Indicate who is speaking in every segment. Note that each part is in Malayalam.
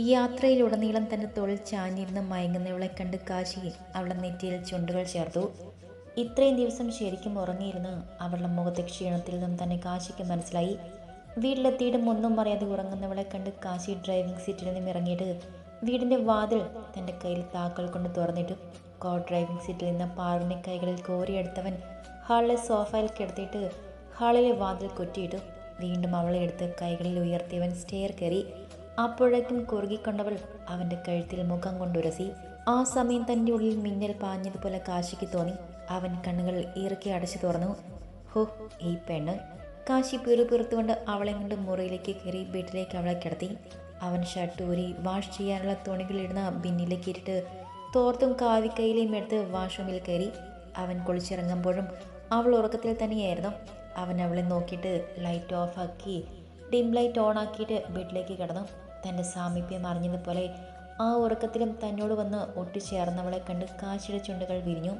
Speaker 1: ഈ യാത്രയിലുടനീളം തന്റെ തോളിൽ ചാഞ്ഞിരുന്ന മയങ്ങുന്നവളെ കണ്ട് കാശി അവളുടെ നെറ്റിയിൽ ചുണ്ടുകൾ ചേർത്തു. ഇത്രയും ദിവസം ശരിക്കും ഉറങ്ങിയിരുന്ന് അവളുടെ മുഖത്തെ ക്ഷീണത്തിൽ നിന്നും തന്നെ കാശിക്ക് മനസ്സിലായി. വീട്ടിലെത്തിയിട്ടും ഒന്നും അറിയാതെ ഉറങ്ങുന്നവളെ കണ്ട് കാശി ഡ്രൈവിംഗ് സീറ്റിൽ നിന്നും ഇറങ്ങിയിട്ട് വീടിന്റെ വാതിൽ തന്റെ കയ്യിൽ താക്കൾ കൊണ്ട് തുറന്നിട്ട്. കോ ഡ്രൈവിംഗ് സീറ്റിൽ നിന്ന് പാറിന്റെ കൈകളിൽ കോരിയെടുത്തവൻ ഹാളിലെ സോഫയിൽ കിടത്തിയിട്ട് ഹാളിലെ വാതിൽ കൊറ്റിയിട്ടു. വീണ്ടും അവളെ എടുത്ത് കൈകളിൽ ഉയർത്തിയവൻ സ്റ്റെയർ കയറി. അപ്പോഴേക്കും കുറുകിക്കൊണ്ടവൾ അവന്റെ കഴുത്തിൽ മുഖം കൊണ്ടുരസി. ആ സമയം തന്റെ ഉള്ളിൽ മിന്നൽ പാഞ്ഞതുപോലെ കാശിക്ക് തോന്നി. അവൻ കണ്ണുകൾ ഇറക്കി അടച്ചു തുറന്നു. ഹോ ഈ പെണ്ണ്. കാശി പീറു പീർത്തുകൊണ്ട് അവളെ കൊണ്ട് മുറിയിലേക്ക് കയറി വീട്ടിലേക്ക് അവളെ കിടത്തി. അവൻ ഷർട്ട് ഊരി വാഷ് ചെയ്യാനുള്ള തുണികളിടുന്ന ബിന്നിലേക്ക് ഇട്ടിട്ട് തോർത്തും കാവിക്കൈയിലെയും എടുത്ത് വാഷ്റൂമിൽ കയറി. അവൻ കുളിച്ചിറങ്ങുമ്പോഴും അവൾ ഉറക്കത്തിൽ തന്നെയായിരുന്നു. അവൻ അവളെ നോക്കിയിട്ട് ലൈറ്റ് ഓഫാക്കി ഡിം ലൈറ്റ് ഓൺ ആക്കിയിട്ട് ബെഡിലേക്ക് കിടന്നു. തന്റെ സാമീപ്യം അറിഞ്ഞതുപോലെ ആ ഉറക്കത്തിലും തന്നോട് വന്ന് ഒട്ടിച്ചേർന്നവളെ കണ്ട് കാശിയുടെ ചുണ്ടുകൾ വിരിഞ്ഞു.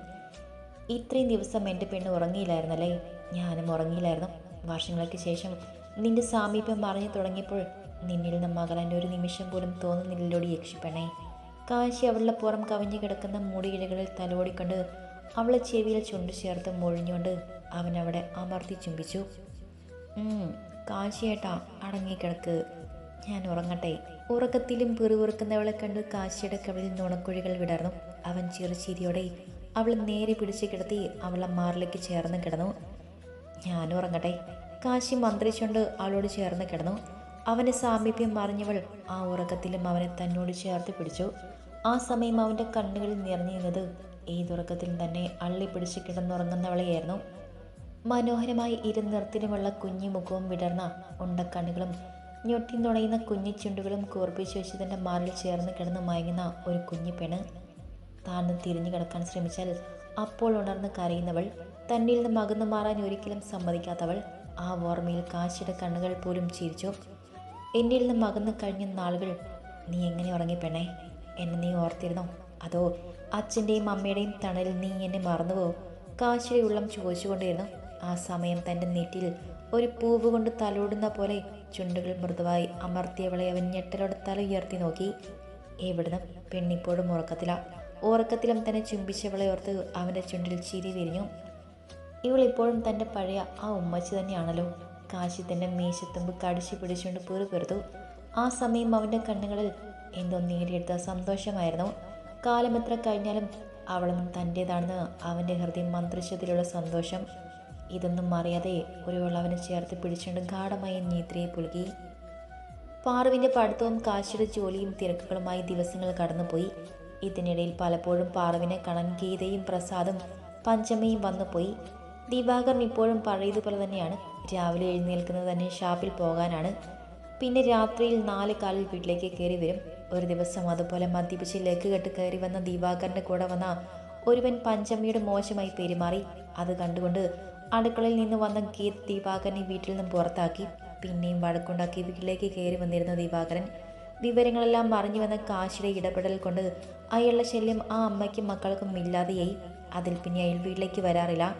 Speaker 1: ഇത്രയും ദിവസം എന്റെ പെണ്ണ് ഉറങ്ങിയില്ലായിരുന്നല്ലേ? ഞാനും ഉറങ്ങിയില്ലായിരുന്നു. വർഷങ്ങൾക്ക് ശേഷം നിന്റെ സാമീപ്യം പറഞ്ഞു തുടങ്ങിയപ്പോൾ നിന്നിൽ നിന്ന് മകളന്റെ ഒരു നിമിഷം പോലും തോന്നുന്നില്ലോടി യക്ഷിപ്പെണ്ണേ. കാശി അവളുടെ പുറം കവിഞ്ഞു കിടക്കുന്ന മുടിയിഴകളിൽ തലോടിക്കൊണ്ട് അവളെ ചെവിയിൽ ചുണ്ടു ചേർത്ത് മൊഴിഞ്ഞുകൊണ്ട് അവൻ അവിടെ അമർത്തി ചുംബിച്ചു. "ഉം, കാശിയേട്ടാ അടങ്ങിക്കിടക്ക്. ഞാൻ ഉറങ്ങട്ടെ. ഉറക്കത്തിലും പിറുപിറുക്കുന്നവളെ കണ്ട് കാശിയുടെ കവിളിൽ നുണക്കുഴികൾ വിടർന്നു. അവൻ ചെറുചിരിയോടെ അവൾ നേരെ പിടിച്ചു കിടത്തി അവളെ മാറിലേക്ക് ചേർന്ന് കിടന്നു. ഞാൻ ഉറങ്ങട്ടെ. കാശി മന്ത്രിച്ചുകൊണ്ട് അവളോട് ചേർന്ന് കിടന്നു. അവന്റെ സാമീപ്യം മറിഞ്ഞവൾ ആ ഉറക്കത്തിലും അവനെ തന്നോട് ചേർത്ത് പിടിച്ചു. ആ സമയം അവന്റെ കണ്ണുകളിൽ നിറഞ്ഞിരുന്നത് ഏതുറക്കത്തിലും തന്നെ അള്ളി പിടിച്ച് കിടന്നുറങ്ങുന്നവളെയായിരുന്നു. മനോഹരമായി ഇരുനിറത്തിനുമുള്ള കുഞ്ഞു മുഖവും വിടർന്ന ഉണ്ടക്കണ്ണുകളും ഞൊട്ടി നുണയുന്ന കുഞ്ഞു ചുണ്ടുകളും കൂർപ്പിച്ച് വെച്ചതിന്റെ മാറിൽ ചേർന്ന് കിടന്ന് മയങ്ങുന്ന ഒരു കുഞ്ഞു പെണ് താഴ്ന്ന് തിരിഞ്ഞു കിടക്കാൻ ശ്രമിച്ചാൽ അപ്പോൾ ഉണർന്ന് കരയുന്നവൾ തന്നിൽ നിന്ന് മകന്നു മാറാൻ ഒരിക്കലും സമ്മതിക്കാത്തവൾ ആ ഓർമ്മയിൽ കാശിയുടെ കണ്ണുകൾ പോലും ചിരിച്ചു എന്നിൽ നിന്ന് മകന്നു കഴിഞ്ഞ നാളുകൾ നീ എങ്ങനെ ഉറങ്ങി പെണ്ണേ? എന്നെ നീ ഓർത്തിരുന്നോ? അതോ അച്ഛന്റെയും അമ്മയുടെയും തണലിൽ നീ എന്നെ മറന്നുവോ കാശിയുടെ ഉള്ളം ചോദിച്ചുകൊണ്ടിരുന്നു. ആ സമയം തന്റെ നെറ്റിൽ ഒരു പൂവ് കൊണ്ട് തലോടുന്ന പോലെ ചുണ്ടുകൾ മൃദുവായി അമർത്തിയവളെ അവൻ ഞെട്ടലോടത്താൽ ഉയർത്തി നോക്കി. എവിടുന്ന്? പെണ്ണിപ്പോഴും ഉറക്കത്തില. ഉറക്കത്തിലും തന്നെ ചുംബിച്ചവളെ ഓർത്ത് അവന്റെ ചുണ്ടിൽ ചിരി വിരിഞ്ഞു. ഇവളിപ്പോഴും തന്റെ പഴയ ആ ഉമ്മച്ചി തന്നെയാണല്ലോ. കാശി തന്റെ മീശത്തുമ്പ് കടിച്ചു പിടിച്ചുകൊണ്ട് പെറുപെറുത്തു ആ സമയം അവന്റെ കണ്ണുകളിൽ എന്തോ നേടിയെടുത്ത സന്തോഷമായിരുന്നു. കാലം എത്ര കഴിഞ്ഞാലും അവളും തന്റേതാണെന്ന് അവന്റെ ഹൃദയം മന്ത്രിച്ചതിലുള്ള സന്തോഷം. ഇതൊന്നും അറിയാതെ ഒരു അവനെ ചേർത്ത് പിടിച്ചുകൊണ്ട് ഗാഠമായ നീത്രയെ പുലുകി പാറുവിന്റെ പഠിത്തവും കാശിയുടെ ജോലിയും തിരക്കുകളുമായി ദിവസങ്ങൾ കടന്നുപോയി. ഇതിനിടയിൽ പലപ്പോഴും പാറുവിനെ കാണാൻ ഗീതയും പ്രസാദും പഞ്ചമയും വന്നുപോയി. ദിവാകരൻ ഇപ്പോഴും പഴയതുപോലെ തന്നെയാണ്. രാവിലെ എഴുന്നേൽക്കുന്നത് തന്നെ ഷാപ്പിൽ പോകാനാണ്. പിന്നെ രാത്രിയിൽ നാല് കാലിൽ വീട്ടിലേക്ക് കയറി വരും. ഒരു ദിവസം അതുപോലെ മദ്യപിച്ച് ലെഗ് കെട്ട് കയറി വന്ന ദിവാകരന്റെ കൂടെ വന്ന ഒരുവൻ പഞ്ചമിയുടെ മോശമായി പെരുമാറി. അത് കണ്ടുകൊണ്ട് അടുക്കളയിൽ നിന്ന് വന്ന ഗീത് ദിവാകരനെ വീട്ടിൽ നിന്നും പുറത്താക്കി. പിന്നെയും വഴക്കുണ്ടാക്കി വീട്ടിലേക്ക് കയറി വന്നിരുന്ന ദിവാകരൻ വിവരങ്ങളെല്ലാം അറിഞ്ഞു വന്ന കാശിയുടെ ഇടപെടൽ കൊണ്ട് അയാളുടെ ശല്യം ആ അമ്മയ്ക്കും മക്കൾക്കും ഇല്ലാതെയായി. അതിൽ പിന്നെ അയാൾ വീട്ടിലേക്ക് വരാറില്ല.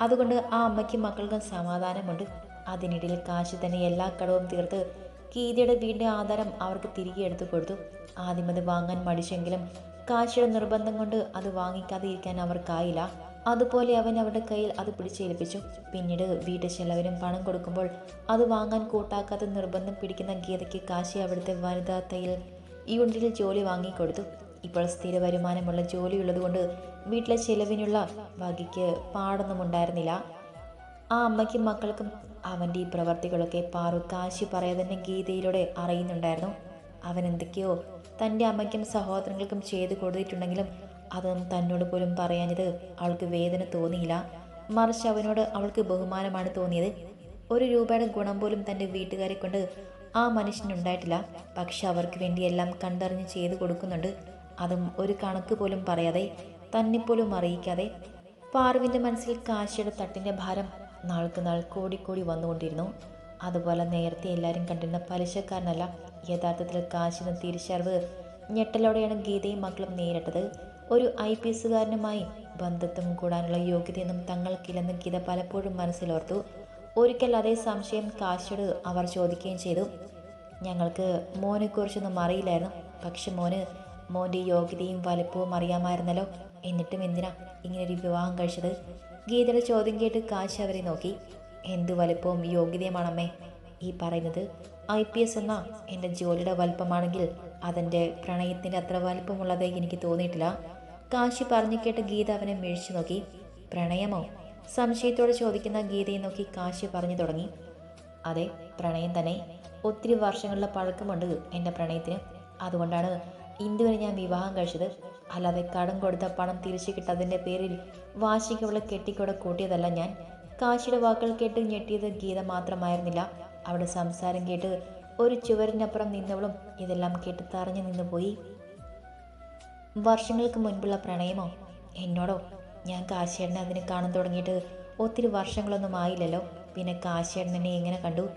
Speaker 1: അതുകൊണ്ട് ആ അമ്മയ്ക്കും മക്കൾക്കും സമാധാനമുണ്ട്. അതിനിടയിൽ കാശി തന്നെ എല്ലാ കടവും തീർത്ത് കീതിയുടെ വീടിന്റെ ആധാരം അവർക്ക് തിരികെ എടുത്തു കൊടുത്തു. ആദ്യം അത് വാങ്ങാൻ മടിച്ചെങ്കിലും കാശിയുടെ നിർബന്ധം കൊണ്ട് അത് വാങ്ങിക്കാതെ ഇരിക്കാൻ അവർക്കായില്ല. അതുപോലെ അവൻ അവരുടെ കയ്യിൽ അത് പിടിച്ചേൽപ്പിച്ചു. പിന്നീട് വീട്ടിൽ ചിലവരും പണം കൊടുക്കുമ്പോൾ അത് വാങ്ങാൻ കൂട്ടാക്കാതെ നിർബന്ധം പിടിക്കുന്ന ഗീതയ്ക്ക് കാശി അവിടുത്തെ വനിതാ തയ്യൽ യൂണിറ്റിൽ ജോലി വാങ്ങിക്കൊടുത്തു. ഇപ്പോൾ സ്ഥിര വരുമാനമുള്ള ജോലിയുള്ളതുകൊണ്ട് വീട്ടിലെ ചിലവിനുള്ള വകയ്ക്ക് പാടൊന്നും ഉണ്ടായിരുന്നില്ല. ആ അമ്മയ്ക്കും മക്കൾക്കും അവന്റെ ഈ പ്രവർത്തികളൊക്കെ പാറു കാശി പറയാതെ തന്നെ ഗീതയിലൂടെ അറിയുന്നുണ്ടായിരുന്നു. അവൻ എന്തൊക്കെയോ തന്റെ അമ്മയ്ക്കും സഹോദരങ്ങൾക്കും ചെയ്തു കൊടുത്തിട്ടുണ്ടെങ്കിലും അതൊന്നും തന്നോട് പോലും പറയാഞ്ഞത് അവൾക്ക് വേദന തോന്നിയില്ല. മറിച്ച് അവനോട് അവൾക്ക് ബഹുമാനമാണ് തോന്നിയത്. ഒരു രൂപയുടെ ഗുണം പോലും തന്റെ വീട്ടുകാരെ കൊണ്ട് ആ മനുഷ്യനുണ്ടായിട്ടില്ല. പക്ഷെ അവർക്ക് വേണ്ടി എല്ലാം കണ്ടറിഞ്ഞ് ചെയ്തു കൊടുക്കുന്നുണ്ട്. അതും ഒരു കണക്ക് പോലും പറയാതെ തന്നെപ്പോലും അറിയിക്കാതെ. പാർവിന്റെ മനസ്സിൽ കാശിയുടെ തട്ടിന്റെ ഭാരം നാൾക്ക് നാൾ കൂടിക്കൂടി വന്നുകൊണ്ടിരുന്നു. അതുപോലെ നേരത്തെ എല്ലാവരും കണ്ടിരുന്ന പലിശക്കാരനല്ല. യഥാർത്ഥത്തിൽ കാശിന് തിരിച്ചറിവ് ഞെട്ടലോടെയാണ് ഗീതയും മക്കളും നേരിട്ടത്. ഒരു ഐ പി എസുകാരനുമായി ബന്ധത്തും കൂടാനുള്ള യോഗ്യതയൊന്നും തങ്ങൾക്കില്ലെന്ന് ഗീത പലപ്പോഴും മനസ്സിലോർത്തു. ഒരിക്കൽ അതേ സംശയം കാശിയോട് അവർ ചോദിക്കുകയും ചെയ്തു. ഞങ്ങൾക്ക് മോനെക്കുറിച്ചൊന്നും അറിയില്ലായിരുന്നു. പക്ഷെ മോന് മോന്റെ യോഗ്യതയും വലുപ്പവും അറിയാമായിരുന്നല്ലോ. എന്നിട്ടും എന്തിനാ ഇങ്ങനൊരു വിവാഹം കഴിച്ചത്? ഗീതയുടെ ചോദ്യം കേട്ട് കാശ് അവരെ നോക്കി. എന്ത് വലുപ്പവും യോഗ്യതയുമാണമ്മേ. ഈ പറയുന്നത് ഐ പി എസ് എന്ന എന്റെ ജോലിയുടെ വലുപ്പമാണെങ്കിൽ അതെന്റെ പ്രണയത്തിന്റെ അത്ര വലുപ്പമുള്ളതായി എനിക്ക് തോന്നിയിട്ടില്ല. കാശി പറഞ്ഞു കേട്ട് ഗീത അവനെ മിഴിച്ചു നോക്കി. പ്രണയമോ? സംശയത്തോടെ ചോദിക്കുന്ന ഗീതയെ നോക്കി കാശി പറഞ്ഞു തുടങ്ങി. അതെ പ്രണയം തന്നെ. ഒത്തിരി വർഷങ്ങളുടെ പഴക്കമുണ്ട് എന്റെ പ്രണയത്തിന്. അതുകൊണ്ടാണ് ഇന്ദുവിനെ ഞാൻ വിവാഹം കഴിച്ചത്. അല്ലാതെ കടം കൊടുത്ത പണം തിരിച്ചു കിട്ടാതിന്റെ പേരിൽ വാശിക്കുള്ള കെട്ടിക്കൂടെ കൂട്ടിയതല്ല ഞാൻ. കാശിയുടെ വാക്കുകൾ കേട്ട് ഞെട്ടിയത് ഗീത മാത്രമായിരുന്നില്ല. അവിടെ സംസാരം കേട്ട് ഒരു ചുവരിനപ്പുറം നിന്നവളും ഇതെല്ലാം കേട്ട് തറഞ്ഞു നിന്നുപോയി. വർഷങ്ങൾക്ക് മുൻപുള്ള പ്രണയമോ? എന്നോടോ? ഞാൻ കാശേടനെ അതിനെ കാണാൻ തുടങ്ങിയിട്ട് ഒത്തിരി വർഷങ്ങളൊന്നും ആയില്ലല്ലോ. പിന്നെ കാശിയേട്ടൻ എന്നെ എങ്ങനെ കണ്ടു?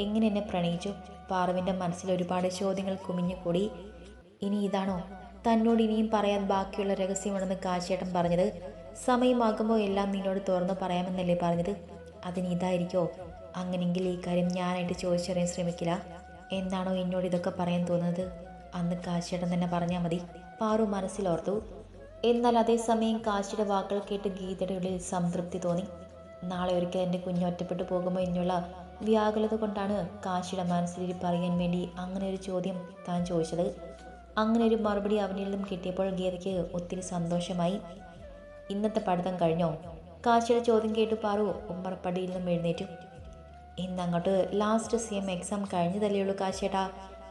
Speaker 1: എങ്ങനെ എന്നെ പ്രണയിച്ചു? പാർവിന്റെ മനസ്സിൽ ഒരുപാട് ചോദ്യങ്ങൾ കുമിഞ്ഞുകൂടി. ഇനി ഇതാണോ? തന്നോട് ഇനിയും പറയാൻ ബാക്കിയുള്ള രഹസ്യമാണെന്ന് കാശേട്ടൻ പറഞ്ഞത്. സമയമാകുമ്പോൾ എല്ലാം നിന്നോട് തുറന്നു പറയാമെന്നല്ലേ പറഞ്ഞത്? അതിന് ഇതായിരിക്കോ? അങ്ങനെങ്കിൽ ഈ കാര്യം ഞാനായിട്ട് ചോദിച്ചറിയാൻ ശ്രമിക്കില്ല. എന്താണോ എന്നോട് ഇതൊക്കെ പറയാൻ തോന്നുന്നത്? അന്ന് കാശിയേട്ടൻ തന്നെ പറഞ്ഞാൽ മതി. പാറു മനസ്സിലോർത്തു. എന്നാൽ അതേസമയം കാശിയുടെ വാക്കുകൾ കേട്ട് ഗീതയുടെ ഉള്ളിൽ സംതൃപ്തി തോന്നി. നാളെ ഒരിക്കൽ എന്റെ കുഞ്ഞ് ഒറ്റപ്പെട്ടു പോകുമോ എന്നുള്ള വ്യാകുലത കൊണ്ടാണ് കാശിയുടെ മനസ്സിൽ പറയാൻ വേണ്ടി അങ്ങനെ ഒരു ചോദ്യം താൻ ചോദിച്ചത്. അങ്ങനെ ഒരു മറുപടി അവനിൽ നിന്നും കിട്ടിയപ്പോൾ ഗീതയ്ക്ക് ഒത്തിരി സന്തോഷമായി. ഇന്നത്തെ പഠിത്തം കഴിഞ്ഞോ? കാശിയുടെ ചോദ്യം കേട്ടു പാറു ഉമ്മറപ്പടിയിൽ നിന്നും എഴുന്നേറ്റു. ഇന്നങ്ങോട്ട് ലാസ്റ്റ് സി എം എക്സാം കഴിഞ്ഞതല്ലേ ഉള്ളൂ കാശേട്ടാ.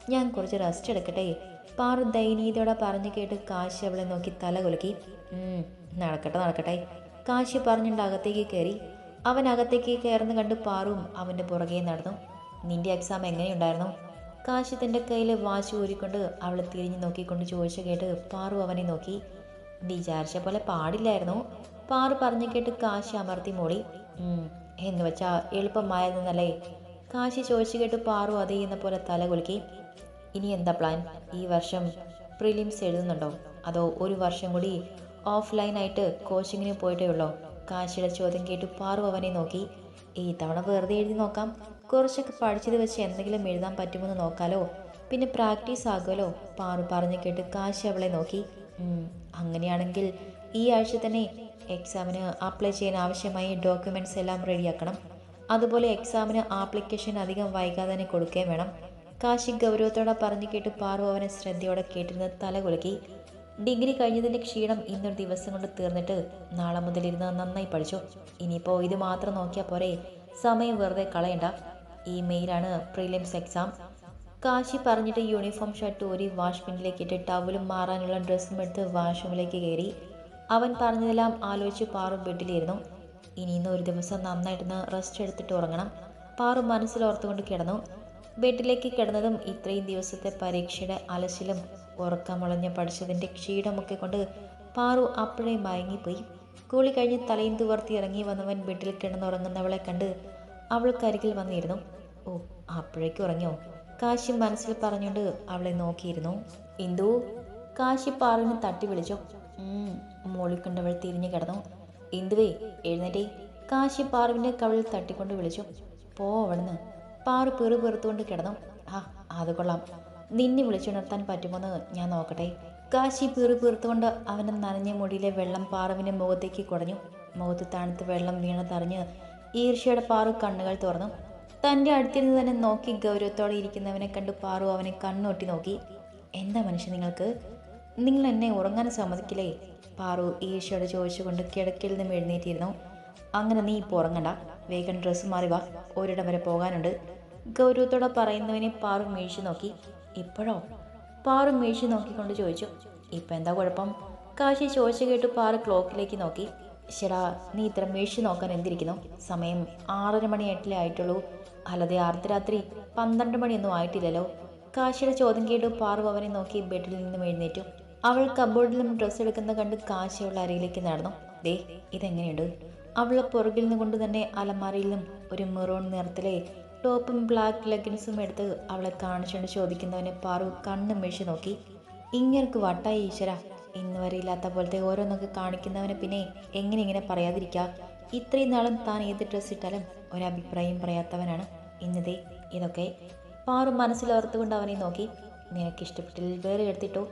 Speaker 1: ഞാൻ കുറച്ച് റെസ്റ്റ് എടുക്കട്ടെ. പാറു ദയനീയതയോടെ പറഞ്ഞു കേട്ട് കാശി അവളെ നോക്കി തല കുലുക്കി. നടക്കട്ടെ നടക്കട്ടെ. കാശി പറഞ്ഞിട്ട് അകത്തേക്ക് കയറി അവൻ അകത്തേക്ക് കയറുന്ന കണ്ട് പാറും അവന്റെ പുറകെ നടന്നു. നിന്റെ എക്സാം എങ്ങനെയുണ്ടായിരുന്നു? കാശി തന്റെ കയ്യിൽ വാശി ഊരിക്കൊണ്ട് അവളെ തിരിഞ്ഞു നോക്കിക്കൊണ്ട് ചോദിച്ചു കേട്ട് പാറു അവനെ നോക്കി. വിചാരിച്ച പോലെ പാടില്ലായിരുന്നു. പാറു പറഞ്ഞു കേട്ട് കാശി അമർത്തി മൂളി "ഉം, എന്ന് വെച്ചാൽ എളുപ്പമായിരുന്നല്ലേ കാശി ചോദിച്ചു കേട്ട് പാറു അതേ എന്ന പോലെ തല കുലുക്കി. ഇനി എന്താ പ്ലാൻ? ഈ വർഷം പ്രിലിംസ് എഴുതുന്നുണ്ടോ? അതോ ഒരു വർഷം കൂടി ഓഫ്ലൈനായിട്ട് കോച്ചിങ്ങിന് പോയിട്ടേ ഉള്ളോ? കാശിയുടെ ചോദ്യം കേട്ട് പാറു അവനെ നോക്കി. ഈ തവണ വെറുതെ എഴുതി നോക്കാം. കുറച്ചൊക്കെ പഠിച്ചത് വെച്ച് എന്തെങ്കിലും എഴുതാൻ പറ്റുമെന്ന് നോക്കാലോ. പിന്നെ പ്രാക്ടീസ് ആകുമല്ലോ പാറു പറഞ്ഞു കേട്ട് കാശി അവളെ നോക്കി. അങ്ങനെയാണെങ്കിൽ ഈ ആഴ്ച തന്നെ എക്സാമിന് അപ്ലൈ ചെയ്യാൻ ആവശ്യമായ ഡോക്യുമെന്റ്സ് എല്ലാം റെഡിയാക്കണം. അതുപോലെ എക്സാമിന് ആപ്ലിക്കേഷൻ അധികം വൈകാതെ തന്നെ കൊടുക്കുകയും വേണം. കാശി ഗൗരവത്തോടെ പറഞ്ഞു കേട്ട് പാറു അവനെ ശ്രദ്ധയോടെ കേട്ടിരുന്ന് തല കുലുക്കി. ഡിഗ്രി കഴിഞ്ഞതിന്റെ ക്ഷീണം ഇന്നൊരു ദിവസം കൊണ്ട് തീർന്നിട്ട് നാളെ മുതൽ ഇരുന്ന് നന്നായി പഠിച്ചു. ഇനിയിപ്പോൾ ഇത് മാത്രം നോക്കിയാൽ പോരെ. സമയം വെറുതെ കളയണ്ട. ഈ മെയിലാണ് പ്രീലിംസ് എക്സാം. കാശി പറഞ്ഞിട്ട് യൂണിഫോം ഷർട്ട് ഊരി വാഷ് ഇട്ട് ടവലും മാറാനുള്ള ഡ്രസ്സും എടുത്ത് വാഷ്റൂമിലേക്ക് കയറി. അവൻ പറഞ്ഞതെല്ലാം ആലോചിച്ച് പാറു ബെഡിലിരുന്നു. ഇനി ഇന്ന് ഒരു ദിവസം നന്നായിട്ടൊന്ന് റെസ്റ്റ് എടുത്തിട്ട് ഉറങ്ങണം. പാറു മനസ്സിലോർത്തുകൊണ്ട് കിടന്നു. ബെഡിലേക്ക് കിടന്നതും ഇത്രയും ദിവസത്തെ പരീക്ഷയുടെ അലച്ചിലും ഉറക്കമുളഞ്ഞ് പഠിച്ചതിന്റെ ക്ഷീണമൊക്കെ കൊണ്ട് പാറു അപ്പോഴേ മയങ്ങിപ്പോയി. കൂളി കഴിഞ്ഞ് തലയും തുവർത്തി ഇറങ്ങി വന്നവൻ ബെഡിൽ കിടന്നുറങ്ങുന്നവളെ കണ്ട് അവൾക്കരികിൽ വന്നിരുന്നു. ഓ അപ്പോഴേക്കും ഉറങ്ങിയോ? കാശി മനസ്സിൽ പറഞ്ഞുകൊണ്ട് അവളെ നോക്കിയിരുന്നു. ഇന്ദു? കാശി പാറുവിനെ തട്ടി വിളിച്ചു. മോളിൽ കണ്ടവൾ തിരിഞ്ഞു കിടന്നു. ഇന്ദുവേ എഴുന്നേറ്റേ കാശി പാറുവിന്റെ കവിളിൽ തട്ടിക്കൊണ്ട് വിളിച്ചു. പോ അവിടുന്ന്. പാറു പെറു പെറുത്തുകൊണ്ട് കിടന്നു. ആ അത് കൊള്ളാം. നിന്നെ വിളിച്ചുണർത്താൻ പറ്റുമെന്ന് ഞാൻ നോക്കട്ടെ. കാശി പെറു പെറുത്തുകൊണ്ട് അവന്റെ നനഞ്ഞ മുടിയിലെ വെള്ളം പാറുവിന്റെ മുഖത്തേക്ക് കുടഞ്ഞു. മുഖത്ത് തണുത്ത് വെള്ളം വീണതറിഞ്ഞ് ഈർഷ്യയുടെ പാറു കണ്ണുകൾ തുറന്നു. തന്റെ അടുത്തിരുന്ന് തന്നെ നോക്കി ഗൗരവത്തോടെ ഇരിക്കുന്നവനെ കണ്ട് പാറു അവനെ കണ്ണൊട്ടി നോക്കി. എന്താ മനുഷ്യൻ നിങ്ങൾക്ക്? നിങ്ങൾ എന്നെ ഉറങ്ങാൻ സമ്മതിക്കില്ലേ? പാറു ഈശോട് ചോദിച്ചുകൊണ്ട് കിടക്കയിൽ നിന്നും എഴുന്നേറ്റിരുന്നു. അങ്ങനെ നീ ഇപ്പോൾ ഉറങ്ങണ്ട. വേഗം ഡ്രസ്സ് മാറി വാ. ഒരിടം വരെ പോകാനുണ്ട്. ഗൗരവത്തോടെ പറയുന്നവനെ പാറു വീഴ്ച നോക്കി. ഇപ്പോഴോ? പാറു വീഴ്ച നോക്കിക്കൊണ്ട് ചോദിച്ചു. ഇപ്പം എന്താ കുഴപ്പം? കാശി ചോദിച്ചു കേട്ട് പാറു ക്ലോക്കിലേക്ക് നോക്കി. ശരാ നീ ഇത്ര വീഴ്ച നോക്കാൻ എന്തിരിക്കുന്നു? സമയം ആറര മണി എട്ടിലേ ആയിട്ടുള്ളൂ. അല്ലാതെ അർദ്ധരാത്രി പന്ത്രണ്ട് മണിയൊന്നും ആയിട്ടില്ലല്ലോ. കാശിയുടെ ചോദ്യം കേട്ട് പാറു അവനെ നോക്കി ബെഡിൽ നിന്നും എഴുന്നേറ്റു. അവൾ കബോർഡിലും ഡ്രസ് എടുക്കുന്ന കണ്ട് കാശയുള്ള അരയിലേക്ക് നടന്നു. ദേ ഇതെങ്ങനെയുണ്ട്? അവൾ പുറകിൽ നിന്ന് കൊണ്ട് തന്നെ അലമാരയിൽ നിന്നും ഒരു മെറൂൺ നിറത്തിലെ ടോപ്പും ബ്ലാക്ക് ലെഗിൻസും എടുത്ത് അവളെ കാണിച്ചുകൊണ്ട് ചോദിക്കുന്നവനെ പാറു കണ്ണും വീഴ്ച നോക്കി. ഇങ്ങനക്ക് വട്ടായി ഈശ്വര. ഇന്ന് വരെ ഇല്ലാത്ത പോലത്തെ ഓരോന്നൊക്കെ കാണിക്കുന്നവനെ പിന്നെ എങ്ങനെ ഇങ്ങനെ പറയാതിരിക്കുക ഇത്രയും നാളും താൻ ഏത് ഡ്രസ്സ് ഇട്ടാലും ഒരഭിപ്രായം പറയാത്തവനാണ്. ഇന്നതേ ഇതൊക്കെ. പാറു മനസ്സിലോർത്തുകൊണ്ട് അവനെ നോക്കി. നിനക്ക് ഇഷ്ടപ്പെട്ടിൽ വേറെ എടുത്തിട്ടോ?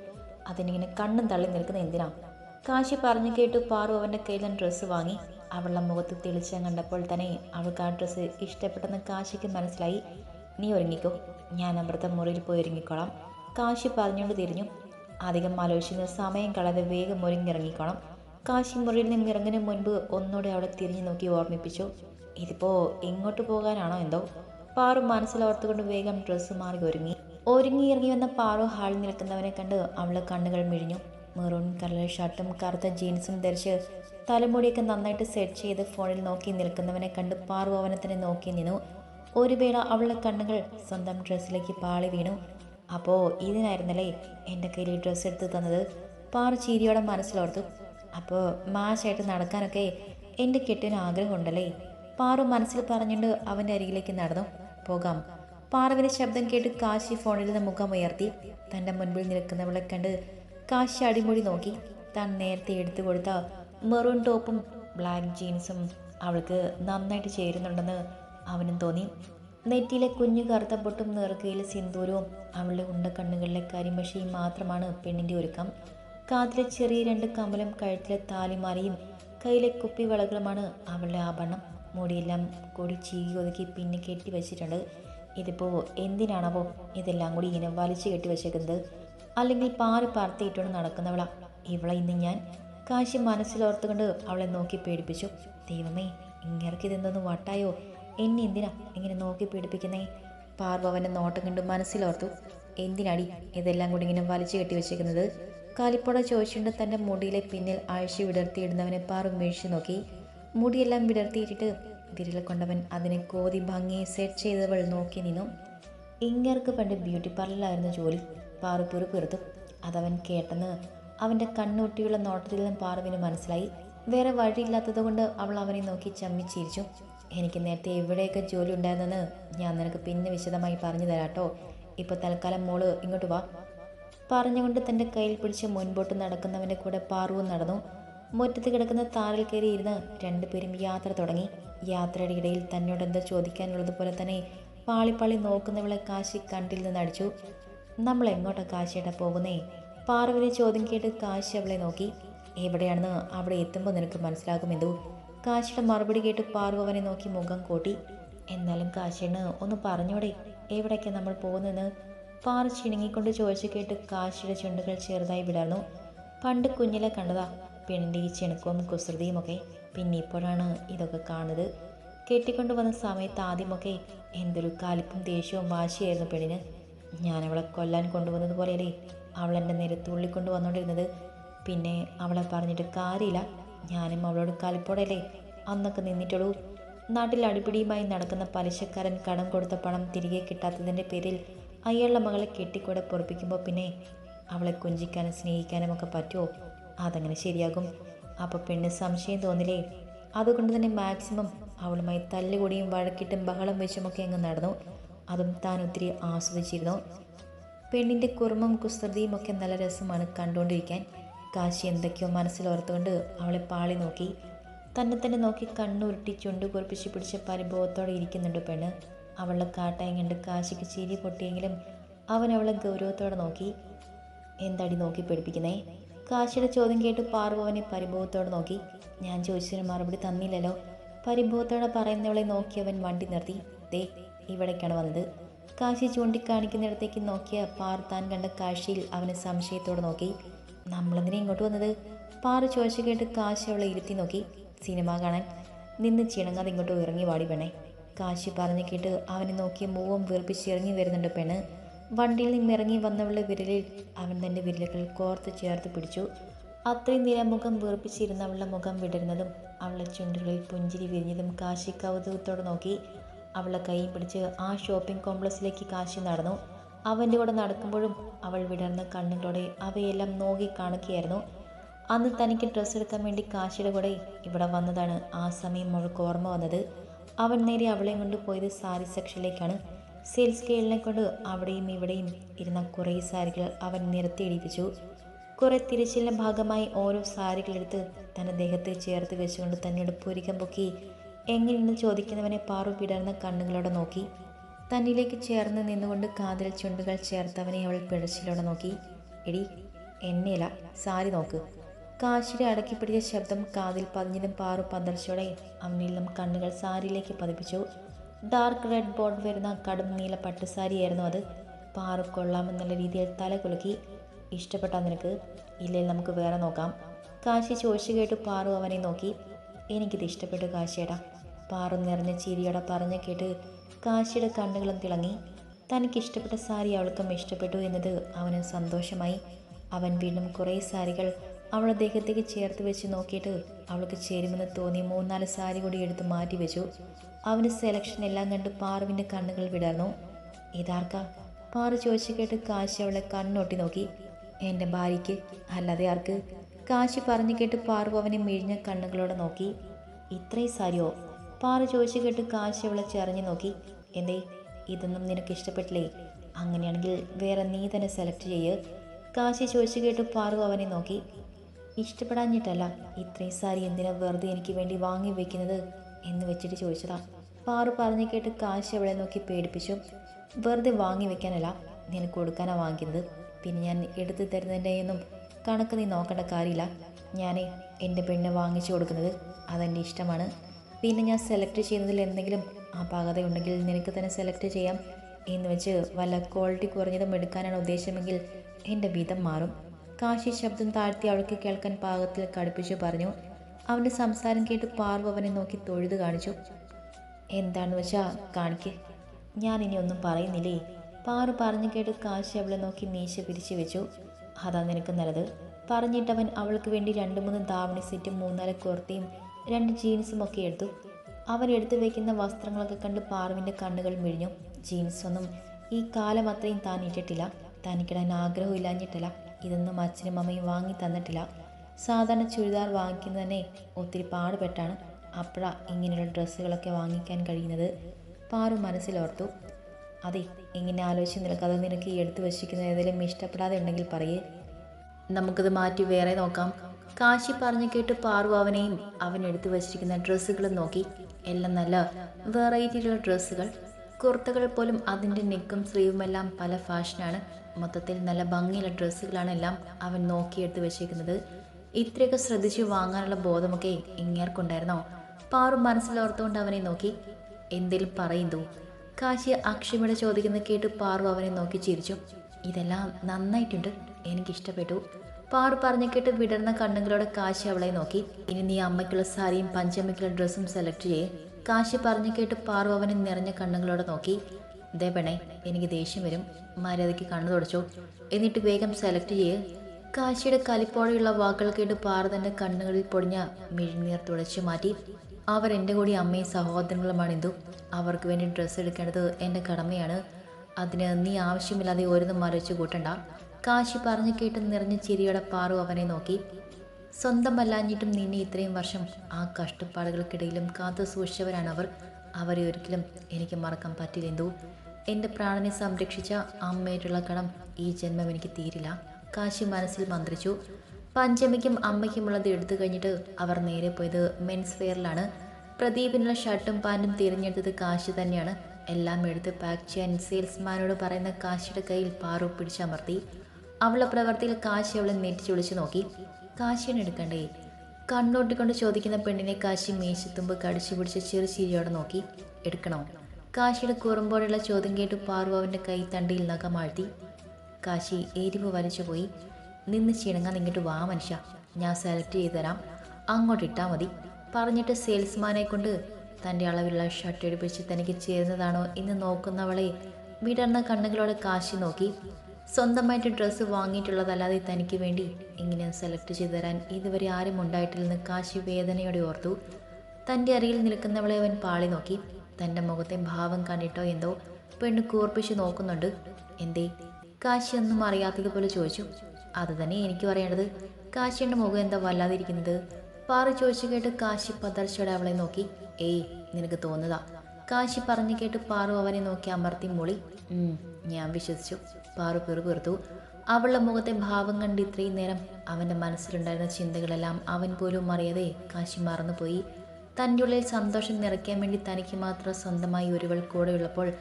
Speaker 1: അതിനിങ്ങനെ കണ്ണും തള്ളി നിൽക്കുന്ന എന്തിനാ? കാശി പറഞ്ഞു കേട്ടു പാറു അവന്റെ കയ്യിൽ ഡ്രസ്സ് വാങ്ങി. അവളുടെ മുഖത്ത് തെളിച്ചം കണ്ടപ്പോൾ തന്നെ അവൾക്ക് ആ ഡ്രസ്സ് ഇഷ്ടപ്പെട്ടെന്ന് കാശിക്ക് മനസ്സിലായി. നീ ഒരുങ്ങിക്കോ. ഞാൻ അമൃത മുറിയിൽ പോയി ഒരുങ്ങിക്കോളാം. കാശി പറഞ്ഞുകൊണ്ട് തിരിഞ്ഞു. അധികം ആലോചിച്ച് സമയം കളയാതെ വേഗം ഒരുങ്ങിറങ്ങിക്കോണം കാശി മുറിയിൽ നിന്ന് ഇറങ്ങിന് മുൻപ് ഒന്നുകൂടെ അവളെ തിരിഞ്ഞു നോക്കി ഓർമ്മിപ്പിച്ചു. ഇതിപ്പോ എങ്ങോട്ട് പോകാനാണോ എന്തോ? പാറു മനസ്സിലോർത്തുകൊണ്ട് വേഗം ഡ്രസ്സ് മാറി ഒരുങ്ങി. ഒരുങ്ങി ഇറങ്ങി വന്ന പാറോ ഹാളിൽ നിൽക്കുന്നവനെ കണ്ട് അവളെ കണ്ണുകൾ മിഴിഞ്ഞു. മെറൂൺ കളർ ഷർട്ടും കറുത്ത ജീൻസും ധരിച്ച് തലമുടിയൊക്കെ നന്നായിട്ട് സെറ്റ് ചെയ്ത് ഫോണിൽ നോക്കി നിൽക്കുന്നവനെ കണ്ട് പാറു അവനെ തന്നെ നോക്കി നിന്നു. ഒരു വേള അവളുടെ കണ്ണുകൾ സ്വന്തം ഡ്രസ്സിലേക്ക് പാളി വീണു. അപ്പോൾ ഇതിനായിരുന്നല്ലേ എന്റെ കയ്യിൽ ഡ്രസ്സ് എടുത്ത് തന്നത്? പാറു ചീരിയോടെ മനസ്സിലോർത്തു. അപ്പോൾ മാഷായിട്ട് നടക്കാനൊക്കെ എന്റെ കെട്ടിന് ആഗ്രഹമുണ്ടല്ലേ? പാറു മനസ്സിൽ പറഞ്ഞുകൊണ്ട് അവന്റെ അരികിലേക്ക് നടന്നു. പോകാം. പാറുവിന്റെ ശബ്ദം കേട്ട് കാശി ഫോണിൽ നിന്ന് മുഖം ഉയർത്തി തന്റെ മുൻപിൽ നിൽക്കുന്നവളെ കണ്ട് കാശി അടിമുടി നോക്കി താൻ നേരത്തെ എടുത്തു കൊടുത്ത മെറൂൺ ടോപ്പും ബ്ലാക്ക് ജീൻസും അവൾക്ക് നന്നായിട്ട് ചേരുന്നുണ്ടെന്ന് അവനും തോന്നി. നെറ്റിയിലെ കുഞ്ഞു കറുത്ത പൊട്ടും നേർക്കയിൽ സിന്ദൂരവും അവളുടെ ഉണ്ട കണ്ണുകളിലെ കരിമഷിയും മാത്രമാണ് പെണ്ണിന്റെ ഒരുക്കം. കാതിലെ ചെറിയ രണ്ട് കമലും കഴുത്തിലെ താലിമാലയും കയ്യിലെ കുപ്പി വളകളുമാണ് അവളുടെ ആഭരണം. മുടിയെല്ലാം കൂടി ചീകി ഒതുക്കി പിന്നെ കെട്ടി വെച്ചിട്ടുണ്ട് ഇതിപ്പോൾ എന്തിനാണാവോ ഇതെല്ലാം കൂടി ഇങ്ങനെ വലിച്ചു കെട്ടി വെച്ചേക്കുന്നത്? അല്ലെങ്കിൽ പാറി പറത്തിയിട്ടുകൊണ്ട് നടക്കുന്നവളാ. ഇവളെ ഇന്ന് ഞാൻ കാശി മനസ്സിലോർത്തുകൊണ്ട് അവളെ നോക്കി പേടിപ്പിച്ചു. ദൈവമേ ഇങ്ങർക്ക് ഇതെന്തൊന്ന് വട്ടായോ? എന്നെ എന്തിനാ ഇങ്ങനെ നോക്കി പേടിപ്പിക്കുന്നേ? പാർവവന്റെ നോട്ടം കണ്ട് മനസ്സിലോർത്തു. എന്തിനാടി ഇതെല്ലാം കൂടി ഇങ്ങനെ വലിച്ചു കെട്ടി വെച്ചേക്കുന്നത്? കാലിപ്പുഴ ചോദിച്ചുകൊണ്ട് തന്റെ മുടിയിലെ പിന്നിൽ ആഴ്ച വിടർത്തിയിടുന്നവനെ പാറു വീഴ്ച നോക്കി. മുടിയെല്ലാം വിടർത്തിയിട്ടിട്ട് വിരൽ കൊണ്ടവൻ അതിനെ കോതി ഭംഗിയെ സെറ്റ് ചെയ്തവൾ നോക്കി നിന്നു. ഇങ്ങർക്ക് പണ്ട് ബ്യൂട്ടി പാർലറിലായിരുന്നു ജോലി. പാറു പെറുത്തു. അതവൻ കേട്ടെന്ന് അവന്റെ കണ്ണൂട്ടിയുള്ള നോട്ടത്തിൽ നിന്ന് പാറുവിന് മനസ്സിലായി. വേറെ വഴിയില്ലാത്തത് കൊണ്ട് അവൾ അവനെ നോക്കി ചമ്മിച്ചിരിച്ചു എനിക്ക് നേരത്തെ എവിടെയൊക്കെ ജോലി ഉണ്ടായിരുന്നെന്ന് ഞാൻ നിനക്ക് പിന്നെ വിശദമായി പറഞ്ഞു തരാട്ടോ. ഇപ്പോൾ തൽക്കാലം മോൾ ഇങ്ങോട്ട് വാ. പറഞ്ഞുകൊണ്ട് തന്റെ കയ്യിൽ പിടിച്ച് മുൻപോട്ട് നടക്കുന്നവന്റെ കൂടെ പാറുവും നടന്നു. മുറ്റത്ത് കിടക്കുന്ന താറിൽ കയറി ഇരുന്ന് രണ്ടുപേരും യാത്ര തുടങ്ങി. യാത്രയുടെ ഇടയിൽ തന്നോട് എന്തോ ചോദിക്കാനുള്ളതുപോലെ തന്നെ പാളിപ്പാളി നോക്കുന്നവളെ കാശി കണ്ടിൽ നിന്ന് അടിച്ചു. നമ്മൾ എങ്ങോട്ടാ കാശിയേട്ടാ പോകുന്നേ? പാർവതി ചോദ്യം കേട്ട് കാശി അവളെ നോക്കി. എവിടെയാണെന്ന് അവിടെ എത്തുമ്പോൾ നിനക്ക് മനസ്സിലാകുമെന്തോ കാശിയുടെ മറുപടി കേട്ട് പാർവവനെ നോക്കി മുഖം കൂട്ടി. എന്നാലും കാശിന് ഒന്ന് പറഞ്ഞോടെ എവിടേക്കാണ് നമ്മൾ പോകുന്നതെന്ന്? പാറ ചിണുങ്ങിക്കൊണ്ട് ചോദിച്ചു കേട്ട് കാശിയുടെ ചുണ്ടുകൾ ചെറുതായി വിടർന്നു. പണ്ട് കുഞ്ഞിലെ കണ്ടതാ പെണ്ണിന്റെ ഈ ചിണുക്കവും കുസൃതിയും ഒക്കെ പിന്നെ ഇപ്പോഴാണ് ഇതൊക്കെ കാണുന്നത്. കെട്ടിക്കൊണ്ടു വന്ന സമയത്ത് ആദ്യമൊക്കെ എന്തൊരു കാലിപ്പും ദേഷ്യവും വാശിയായിരുന്നു പെണ്ണിന്. ഞാനവളെ കൊല്ലാൻ കൊണ്ടുവന്നത് പോലെയല്ലേ അവൾ എന്റെ നേരെ തുള്ളിക്കൊണ്ട് വന്നുകൊണ്ടിരുന്നത് പിന്നെ അവളെ പറഞ്ഞിട്ട് കാര്യമില്ല. ഞാനും അവളോട് കാലിപ്പോടല്ലേ അന്നൊക്കെ നിന്നിട്ടുള്ളൂ. നാട്ടിൽ അടിപിടിയുമായി നടക്കുന്ന പലിശക്കാരൻ കടം കൊടുത്ത പണം തിരികെ കിട്ടാത്തതിന്റെ പേരിൽ അയാളുടെ മകളെ കെട്ടിക്കൂടെ പൊറപ്പിക്കുമ്പോൾ പിന്നെ അവളെ കുഞ്ചിക്കാനും സ്നേഹിക്കാനും ഒക്കെ പറ്റുമോ? അതങ്ങനെ ശരിയാകും. അപ്പോൾ പെണ്ണ് സംശയം തോന്നില്ലേ? അതുകൊണ്ട് തന്നെ മാക്സിമം അവളുമായി തല്ലുകൂടിയും വഴക്കിട്ടും ബഹളം വെച്ചുമൊക്കെ അങ്ങ് നടന്നു. അതും താൻ ഒത്തിരി ആസ്വദിച്ചിരുന്നു. പെണ്ണിന്റെ കുറുമം കുസൃതിയും ഒക്കെ നല്ല രസമാണ് കണ്ടുകൊണ്ടിരിക്കാൻ. കാശി എന്തൊക്കെയോ മനസ്സിലോർത്തുകൊണ്ട് അവളെ പാളി നോക്കി. തന്നെ തന്നെ നോക്കി കണ്ണുരുട്ടി ചുണ്ടു കുറിപ്പിച്ച് പിടിച്ച പരിഭവത്തോടെ ഇരിക്കുന്നുണ്ട് പെണ്ണ്. അവളുടെ കാട്ടയങ്ങണ്ട് കണ്ട് കാശിക്ക് ചിരി പൊട്ടിയെങ്കിലും അവൻ അവളെ ഗൗരവത്തോടെ നോക്കി. എന്താടി നോക്കി പഠിപ്പിക്കുന്നേ കാശിയുടെ ചോദ്യം കേട്ട് പാർവവനെ പരിഭവത്തോടെ നോക്കി. ഞാൻ ചോദിച്ചതിന് മറുപടി തന്നില്ലല്ലോ. പരിഭവത്തോടെ പറയുന്നവളെ നോക്കിയവൻ വണ്ടി നിർത്തി. ദേ ഇവിടേക്കാണ് വന്നത്. കാശി ചൂണ്ടിക്കാണിക്കുന്നിടത്തേക്ക് നോക്കിയ പാർ താൻ കണ്ട കാശിയിൽ അവന് സംശയത്തോടെ നോക്കി. നമ്മളെന്തിനെ ഇങ്ങോട്ട് വന്നത്? പാർ ചോദിച്ചു കേട്ട് കാശി അവളെ ഇരുത്തി നോക്കി. സിനിമ കാണാൻ നിന്ന് ചിണങ്ങാതെ ഇങ്ങോട്ട് ഇറങ്ങി വാടി പെണ്ണേ. കാശി പറഞ്ഞു കേട്ട് അവനെ നോക്കിയ മൂവം വീർപ്പിച്ച് ഇറങ്ങി വരുന്നുണ്ട് പെണ്ണ്. വണ്ടിയിൽ നിന്ന് ഇറങ്ങി വന്നവളുടെ വിരലിൽ അവൻ തന്റെ വിരലുകൾ കോർത്ത് ചേർത്ത് പിടിച്ചു. അത്രയും നേരം മുഖം വീർപ്പിച്ചിരുന്ന അവളുടെ മുഖം വിടരുന്നതും അവളുടെ ചുണ്ടുകളിൽ പുഞ്ചിരി വിരിഞ്ഞതും കാശി കൗതുകത്തോടെ നോക്കി അവളെ കൈയും പിടിച്ച് ആ ഷോപ്പിംഗ് കോംപ്ലക്സിലേക്ക് കാശി നടന്നു. അവന്റെ കൂടെ നടക്കുമ്പോഴും അവൾ വിടർന്ന കണ്ണുകളോടെ അവയെല്ലാം നോക്കി കാണുകയായിരുന്നു. അന്ന് തനിക്ക് ഡ്രസ്സ് എടുക്കാൻ വേണ്ടി കാശിയുടെ കൂടെ ഇവിടെ വന്നതാണ് ആ സമയം അവൾക്ക് ഓർമ്മ വന്നത്. അവൻ നേരെ അവളെയും കൊണ്ട് പോയത് സാരി സെക്ഷനിലേക്കാണ്. സെയിൽസ് കേളിനെ കൊണ്ട് അവിടെയും ഇവിടെയും ഇരുന്ന കുറേ സാരികൾ അവൻ നിരത്തി നിരത്തിയിടിപ്പിച്ചു കുറെ തിരച്ചിലിന്റെ ഭാഗമായി ഓരോ സാരികളെടുത്ത് തന്റെ ദേഹത്ത് ചേർത്ത് വെച്ചുകൊണ്ട് തന്നോട് പുരികം പൊക്കി എങ്ങനെയെന്ന് ചോദിക്കുന്നവനെ പാറു പിടർന്ന കണ്ണുകളോടെ നോക്കി. തന്നിലേക്ക് ചേർന്ന് നിന്നുകൊണ്ട് കാതിൽ ചുണ്ടുകൾ ചേർത്തവനെ അവൾ പിഴച്ചിലോടെ നോക്കി. എടി എന്നെയല്ല സാരി നോക്ക്. കാശിയുടെ അടക്കി പിടിച്ച ശബ്ദം കാതിൽ പതിഞ്ഞതും പാറു പന്തർച്ചയോടെ അവനിൽ നിന്നും കണ്ണുകൾ സാരിയിലേക്ക് പതിപ്പിച്ചു. ഡാർക്ക് റെഡ് ബോർഡ് വരുന്ന കടും നീല പട്ടുസാരിയായിരുന്നു അത്. പാറു കൊള്ളാമെന്നുള്ള രീതിയിൽ തല കുലുക്കി. ഇഷ്ടപ്പെട്ടാൽ നിനക്ക്. ഇല്ലെങ്കിൽ നമുക്ക് വേറെ നോക്കാം. കാശി ചോദിച്ചു കേട്ട് പാറു അവനെ നോക്കി. എനിക്കിത് ഇഷ്ടപ്പെട്ടു കാശിയേടാ പാറു നിറഞ്ഞ ചിരിയോടെ പറഞ്ഞു കേട്ട് കാശിയുടെ കണ്ണുകളും തിളങ്ങി. തനിക്ക് ഇഷ്ടപ്പെട്ട സാരി അവൾക്കും ഇഷ്ടപ്പെട്ടു എന്നത് അവന് സന്തോഷമായി. അവൻ വീണ്ടും കുറേ സാരികൾ അവളുടെ ദേഹത്തേക്ക് ചേർത്ത് വെച്ച് നോക്കിയിട്ട് അവൾക്ക് ചേരുമെന്ന് തോന്നി മൂന്നാൽ സാരി കൂടി എടുത്ത് മാറ്റി വെച്ചു. അവന് സെലക്ഷൻ എല്ലാം കണ്ട് പാറുവിന്റെ കണ്ണുകൾ വിടർന്നു. ഇതാർക്ക? പാറു ചോദിച്ചു കേട്ട് കാശി അവളെ കണ്ണൊട്ടി നോക്കി. എന്റെ ഭാര്യയ്ക്ക് അല്ലാതെ ആർക്ക്? കാശി പറഞ്ഞു കേട്ട് പാറു അവനെ മിഴിഞ്ഞ കണ്ണുകളോടെ നോക്കി. ഇത്രയും സാരിയോ? പാറു ചോദിച്ചു കേട്ട് കാശി അവളെ ചെറിഞ്ഞു നോക്കി. എന്തേ ഇതൊന്നും നിനക്ക് ഇഷ്ടപ്പെട്ടില്ലേ? അങ്ങനെയാണെങ്കിൽ വേറെ നീ തന്നെ സെലക്ട് ചെയ്യ്. കാശി ചോദിച്ചു കേട്ട് പാറു അവനെ നോക്കി. ഇഷ്ടപ്പെടാഞ്ഞിട്ടല്ല ഇത്രയും സാരി എന്തിനാ വെറുതെ എനിക്ക് വേണ്ടി വാങ്ങി വെക്കുന്നത്? എന്ന് വെച്ചിട്ട് ചോദിച്ചതാ. പാറു പറഞ്ഞു കേട്ട് കാശ് എവിടെ നോക്കി പേടിപ്പിച്ചു. വെറുതെ വാങ്ങി വെക്കാനല്ല നിനക്ക് കൊടുക്കാനാണ് വാങ്ങിക്കുന്നത് പിന്നെ ഞാൻ എടുത്തു തരുന്നതിന്റെയൊന്നും കണക്ക് നീ നോക്കേണ്ട കാര്യമില്ല. ഞാൻ എന്റെ പെണ്ണ് വാങ്ങിച്ചു കൊടുക്കുന്നത് അതെന്റെ ഇഷ്ടമാണ്. പിന്നെ ഞാൻ സെലക്ട് ചെയ്യുന്നതിൽ എന്തെങ്കിലും അപാകതയുണ്ടെങ്കിൽ നിനക്ക് തന്നെ സെലക്ട് ചെയ്യാം എന്ന് വെച്ച് വല്ല ക്വാളിറ്റി കുറഞ്ഞതും എടുക്കാനാണ് ഉദ്ദേശമെങ്കിൽ എന്റെ വിധം മാറും. കാശി ശബ്ദം താഴ്ത്തി അവൾക്ക് കേൾക്കാൻ പാകത്തിൽ കടുപ്പിച്ചു പറഞ്ഞു. അവന്റെ സംസാരം കേട്ട് പാർവ് അവനെ നോക്കി തൊഴുത് കാണിച്ചു. എന്താണെന്ന് വെച്ചാൽ കാണിക്ക്. ഞാൻ ഇനി ഒന്നും പറയുന്നില്ലേ? പാറു പറഞ്ഞു കേട്ട് കാശി അവളെ നോക്കി മീശ പിരിച്ചു വെച്ചു. അതാ നിനക്ക് നല്ലത്. പറഞ്ഞിട്ടവൻ അവൾക്ക് വേണ്ടി രണ്ട് മൂന്ന് ധാവണി സെറ്റും മൂന്നാൽ കുർത്തിയും രണ്ട് ജീൻസും ഒക്കെ എടുത്തു. അവൻ എടുത്തു വെക്കുന്ന വസ്ത്രങ്ങളൊക്കെ കണ്ട് പാറുവിന്റെ കണ്ണുകൾ മിഴിഞ്ഞു. ജീൻസൊന്നും ഈ കാലം അത്രയും താൻ ഇട്ടിട്ടില്ല. തനിക്കിടാൻ ആഗ്രഹം ഇല്ലാഞ്ഞിട്ടില്ല. ഇതൊന്നും അച്ഛനും അമ്മയും വാങ്ങി തന്നിട്ടില്ല. സാധാരണ ചുരിദാർ വാങ്ങിക്കുന്നത് തന്നെ ഒത്തിരി പാടുപെട്ടാണ് അപ്പോഴാ ഇങ്ങനെയുള്ള ഡ്രസ്സുകളൊക്കെ വാങ്ങിക്കാൻ കഴിയുന്നത്. പാറു മനസ്സിലോർത്തു അതെ ഇങ്ങനെ ആലോചിച്ച് നിൽക്കാതെ നിനക്ക് എടുത്തു വച്ചിരിക്കുന്ന ഏതെങ്കിലും ഇഷ്ടപ്പെടാതെ ഉണ്ടെങ്കിൽ പറയേ. നമുക്കത് മാറ്റി വേറെ നോക്കാം. കാശി പറഞ്ഞു കേട്ട് പാറു അവനെയും അവൻ എടുത്തു വച്ചിരിക്കുന്ന ഡ്രസ്സുകളും നോക്കി. എല്ലാം നല്ല വെറൈറ്റിയിലുള്ള ഡ്രസ്സുകൾ. കുർത്തകൾ പോലും അതിന്റെ നെക്കും സ്ലീവുമെല്ലാം പല ഫാഷനാണ്. മൊത്തത്തിൽ നല്ല ഭംഗിയുള്ള ഡ്രസ്സുകളാണ് എല്ലാം അവൻ നോക്കിയെടുത്ത് വെച്ചിരിക്കുന്നത്. ഇത്രയൊക്കെ ശ്രദ്ധിച്ചു വാങ്ങാനുള്ള ബോധമൊക്കെ ഇങ്ങേർക്കുണ്ടായിരുന്നോ? പാറു മനസ്സിലോർത്തുകൊണ്ട് അവനെ നോക്കി. എന്തേലും പറയുന്നു? കാശി അക്ഷമയുടെ ചോദിക്കുന്ന കേട്ട് പാറു അവനെ നോക്കി ചിരിച്ചു. ഇതെല്ലാം നന്നായിട്ടുണ്ട്. എനിക്കിഷ്ടപ്പെട്ടു. പാറു പറഞ്ഞു കേട്ട് വിടർന്ന കണ്ണുകളോടെ കാശി അവളെ നോക്കി. ഇനി നീ അമ്മയ്ക്കുള്ള സാരിയും പഞ്ചമ്മയ്ക്കുള്ള ഡ്രസ്സും സെലക്ട് ചെയ്യേ. കാശി പറഞ്ഞു കേട്ട് പാറു അവനെ നിറഞ്ഞ കണ്ണുകളോടെ നോക്കി. ദേ പെണേ എനിക്ക് ദേഷ്യം വരും. മര്യാദയ്ക്ക് കണ്ണു തുടച്ചോ. എന്നിട്ട് വേഗം സെലക്ട് ചെയ്യേ. കാശിയുടെ കലിപ്പോടെയുള്ള വാക്കുകൾ കേട്ട് പാറു തന്റെ കണ്ണുകളിൽ പൊടിഞ്ഞ മിഴിനീർ തുടച്ചു മാറ്റി. അവർ എന്റെ കൂടി അമ്മയും സഹോദരങ്ങളുമാണ് ഇന്ദു. അവർക്ക് വേണ്ടി ഡ്രസ്സ് എടുക്കേണ്ടത് എന്റെ കടമയാണ്. അതിന് നീ ആവശ്യമില്ലാതെ ഓരോന്നും മറിച്ചു കൂട്ടണ്ട കാശി പറഞ്ഞു കേട്ട് നിറഞ്ഞ ചിരിയോടെ പാറു അവനെ നോക്കി. സ്വന്തം അല്ലാഞ്ഞിട്ടും നിന്നെ ഇത്രയും വർഷം ആ കഷ്ടപ്പാടുകൾക്കിടയിലും കാത്തു സൂക്ഷിച്ചവരാണ് അവർ. അവരെ ഒരിക്കലും എനിക്ക് മറക്കാൻ പറ്റില്ലെന്തോ എന്റെ പ്രാണനെ സംരക്ഷിച്ച അമ്മയായിട്ടുള്ള കടം ഈ ജന്മം എനിക്ക് തീരില്ല. കാശി മനസ്സിൽ മന്ത്രിച്ചു. പഞ്ചമിക്കും അമ്മയ്ക്കുമുള്ളത് എടുത്തു കഴിഞ്ഞിട്ട് അവർ നേരെ പോയത് മെൻസ് വെയറിലാണ് പ്രദീപിനുള്ള ഷർട്ടും പാന്റും തിരഞ്ഞെടുത്തത് കാശി തന്നെയാണ്. എല്ലാം എടുത്ത് പാക്ക് ചെയ്യാൻ സെയിൽസ്മാനോട് പറയുന്ന കാശിയുടെ കയ്യിൽ പാറു പിടിച്ചമർത്തി. അവളുടെ പ്രവർത്തിയിൽ കാശി അവളെ നെറ്റിച്ചൊളിച്ചു നോക്കി. കാശിയാണ് എടുക്കണ്ടേ? കണ്ണോട്ടിക്കൊണ്ട് ചോദിക്കുന്ന പെണ്ണിനെ കാശി മേശത്തുമ്പ് കടിച്ചു പിടിച്ച് ചെറു ചിരിയോടെ നോക്കി. എടുക്കണോ? കാശിയുടെ കുറുമ്പോടെയുള്ള ചോദ്യം കേട്ട് പാറു അവന്റെ കൈ തണ്ടിയിൽ നഖമാഴ്ത്തി കാശി എരിവ് വലിച്ചുപോയി നിന്ന് ചിണങ്ങാൻ ഇങ്ങോട്ട് വാ മനുഷ്യ. ഞാൻ സെലക്ട് ചെയ്ത് തരാം അങ്ങോട്ട് ഇട്ടാൽ മതി. പറഞ്ഞിട്ട് സെയിൽസ്മാനെ കൊണ്ട് തന്റെ അളവിലുള്ള ഷർട്ട് എടുപ്പിച്ച് തനിക്ക് ചേരുന്നതാണോ എന്ന് നോക്കുന്നവളെ വിടർന്ന കണ്ണുകളോടെ കാശി നോക്കി. സ്വന്തമായിട്ട് ഡ്രസ്സ് വാങ്ങിയിട്ടുള്ളതല്ലാതെ തനിക്ക് വേണ്ടി ഇങ്ങനെ സെലക്ട് ചെയ്തു തരാൻ ഇതുവരെ ആരും ഉണ്ടായിട്ടില്ലെന്ന് കാശി വേദനയോടെ ഓർത്തു. തന്റെ അരികിൽ നിൽക്കുന്നവളെ അവൻ പാളി നോക്കി. തന്റെ മുഖത്തെ ഭാവം കണ്ടിട്ടോ എന്തോ? പെണ്ണ് കൂർപ്പിച്ച് നോക്കുന്നുണ്ട്. എന്തേ? കാശി ഒന്നും അറിയാത്തതുപോലെ ചോദിച്ചു. അത് തന്നെ എനിക്ക് പറയേണ്ടത്. കാശിയുടെ മുഖം എന്താ വല്ലാതിരിക്കുന്നത്? പാറ ചോദിച്ചു കേട്ട് കാശി പതർച്ചയോടെ അവളെ നോക്കി. ഏയ് നിനക്ക് തോന്നുതാ കാശി പറഞ്ഞു കേട്ട് പാറു അവനെ നോക്കി അമർത്തി മൂളി. "ഉം, ഞാൻ വിശ്വസിച്ചു. പാറു പെറുപീർത്തു അവളുടെ മുഖത്തെ ഭാവം കണ്ട് ഇത്രയും നേരം അവന്റെ മനസ്സിലുണ്ടായിരുന്ന ചിന്തകളെല്ലാം അവൻ പോലും അറിയാതെ കാശി മറന്നുപോയി. തന്റെ ഉള്ളിൽ സന്തോഷം നിറയ്ക്കാൻ വേണ്ടി തനിക്ക് മാത്രം സ്വന്തമായി ഒരുവൾ കൂടെ ഉള്ളപ്പോൾ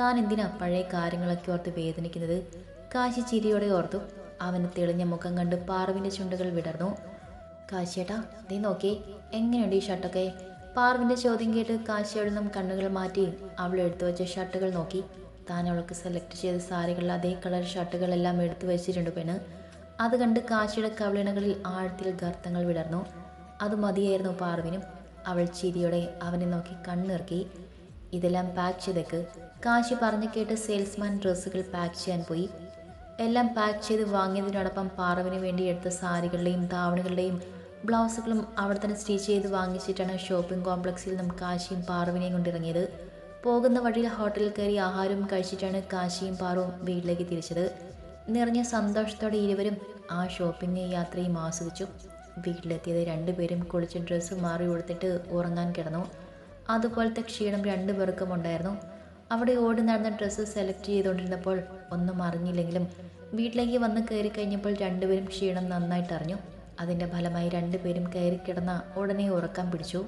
Speaker 1: താൻ എന്തിനാ പഴയ കാര്യങ്ങളൊക്കെ ഓർത്ത് വേദനിക്കുന്നത്? കാശി ചിരിയോടെ ഓർത്തു. അവന് തെളിഞ്ഞ മുഖം കണ്ട് പാർവിന്റെ ചുണ്ടുകൾ വിടർന്നു. കാശിയേട്ടാ നീ നോക്കി എങ്ങനെയുണ്ട് ഈ ഷർട്ടൊക്കെ? പാർവിന്റെ ചോദ്യം കേട്ട് കാശിയോട് നിന്നും കണ്ണുകൾ മാറ്റി അവൾ എടുത്തു വെച്ച ഷർട്ടുകൾ നോക്കി. താൻ അവൾക്ക് സെലക്ട് ചെയ്ത സാരികളിൽ അതേ കളർ ഷർട്ടുകളെല്ലാം എടുത്തു വെച്ചിട്ടുണ്ട് പെണ്ണ്. അത് കണ്ട് കാശിയുടെ കവിളിണകളിൽ ആഴത്തിൽ ഗർത്തങ്ങൾ വിടർന്നു. അത് മതിയായിരുന്നു പാർവിനും. അവൾ ചിരിയോടെ അവനെ നോക്കി കണ്ണിറക്കി. ഇതെല്ലാം പാക്ക് ചെയ്തേക്ക്. കാശി പറഞ്ഞു കേട്ട് സെയിൽസ്മാൻ ഡ്രസ്സുകൾ പാക്ക് ചെയ്യാൻ പോയി. എല്ലാം പാക്ക് ചെയ്ത് വാങ്ങിയതിനോടൊപ്പം പാറവിന് വേണ്ടി എടുത്ത സാരികളുടെയും ധാവണികളുടെയും ബ്ലൗസുകളും അവിടെ തന്നെ സ്റ്റിച്ച് ചെയ്ത് വാങ്ങിച്ചിട്ടാണ് ഷോപ്പിംഗ് കോംപ്ലക്സിൽ നിന്നും കാശിയും പാറവിനെയും കൊണ്ടിറങ്ങിയത്. പോകുന്ന വഴിയിൽ ഹോട്ടലിൽ കയറി ആഹാരവും കഴിച്ചിട്ടാണ് കാശിയും പാറുവും വീട്ടിലേക്ക് തിരിച്ചത്. നിറഞ്ഞ സന്തോഷത്തോടെ ഇരുവരും ആ ഷോപ്പിംഗ് യാത്രയും ആസ്വദിച്ചു. വീട്ടിലെത്തിയത് രണ്ടുപേരും കുളിച്ച് ഡ്രസ്സ് മാറി കൊടുത്തിട്ട് ഉറങ്ങാൻ കിടന്നു. അതുപോലത്തെ ക്ഷീണം രണ്ടു പേർക്കും ഉണ്ടായിരുന്നു. അവിടെ ഓടി നടന്ന ഡ്രസ്സ് സെലക്ട് ചെയ്തുകൊണ്ടിരുന്നപ്പോൾ ഒന്നും അറിഞ്ഞില്ലെങ്കിലും വീട്ടിലേക്ക് വന്ന് കയറി കഴിഞ്ഞപ്പോൾ രണ്ടുപേരും ക്ഷീണം നന്നായിട്ട് അറിഞ്ഞു അതിന്റെ ഫലമായി രണ്ടുപേരും കയറി കിടന്ന ഉടനെ ഉറക്കം പിടിച്ചു.